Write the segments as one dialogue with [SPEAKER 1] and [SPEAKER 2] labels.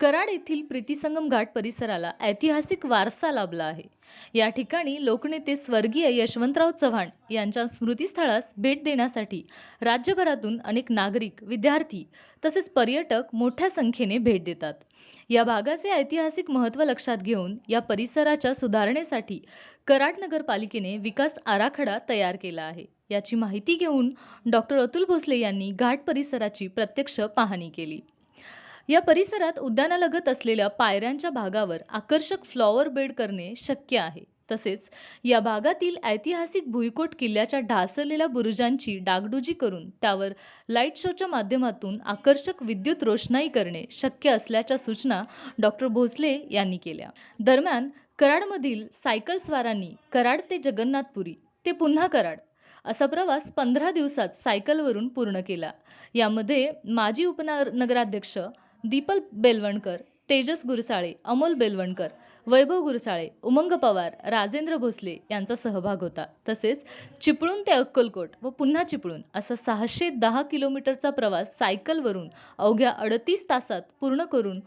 [SPEAKER 1] कराड येथील प्रीतीसंगम घाट परिसराला ऐतिहासिक वारसा लाभला आहे. या ठिकाणी लोकनेते स्वर्गीय यशवंतराव चव्हाण यांच्या स्मृतीस्थळास भेट देण्यासाठी राज्यभरातून अनेक नागरिक विद्यार्थी तसेच पर्यटक मोठ्या संख्येने भेट देतात. या भागाचे ऐतिहासिक महत्त्व लक्षात घेऊन या परिसराच्या सुधारणेसाठी कराड नगरपालिकेने विकास आराखडा तयार केला आहे. याची माहिती घेऊन डॉक्टर अतुल भोसले यांनी घाट परिसराची प्रत्यक्ष पाहणी केली. या परिसरात उद्यानालगत असलेल्या पायऱ्यांच्या भागावर आकर्षक फ्लॉवर बेड करणे शक्य आहे. तसेच या भागातील ऐतिहासिक भुईकोट किल्ल्याच्या ढासळलेल्या बुरुजांची डागडुजी करून त्यावर लाइट शोच्या माध्यमातून आकर्षक विद्युत रोषणाई करणे शक्य असल्याच्या सूचना डॉक्टर भोसले यांनी केल्या. दरम्यान कराडमधील सायकल स्वारांनी कराड ते जगन्नाथपुरी ते पुन्हा कराड असा प्रवास पंधरा दिवसात सायकलवरून पूर्ण केला. यामध्ये माजी उपनगराध्यक्ष दीपल बेलवणकर तेजस गुरसाळे अमोल बेलवणकर वैभव गुरसाळे उमंग पवार राजेंद्र भोसले यांचा सहभाग होता. तसेच चिपळूण ते अक्कलकोट व पुन्हा चिपळूण असा सहाशे दहा किलोमीटरचा प्रवास सायकलवरून अवघ्या अडतीस तासात पूर्ण करून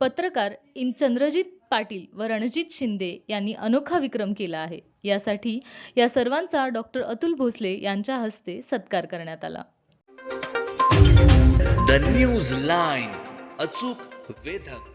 [SPEAKER 1] पत्रकार इन चंद्रजित पाटील व रणजित शिंदे यांनी अनोखा विक्रम केला आहे. यासाठी या सर्वांचा डॉक्टर अतुल भोसले यांच्या हस्ते सत्कार करण्यात आला.
[SPEAKER 2] द न्यूज लाईन अचूक वेधक.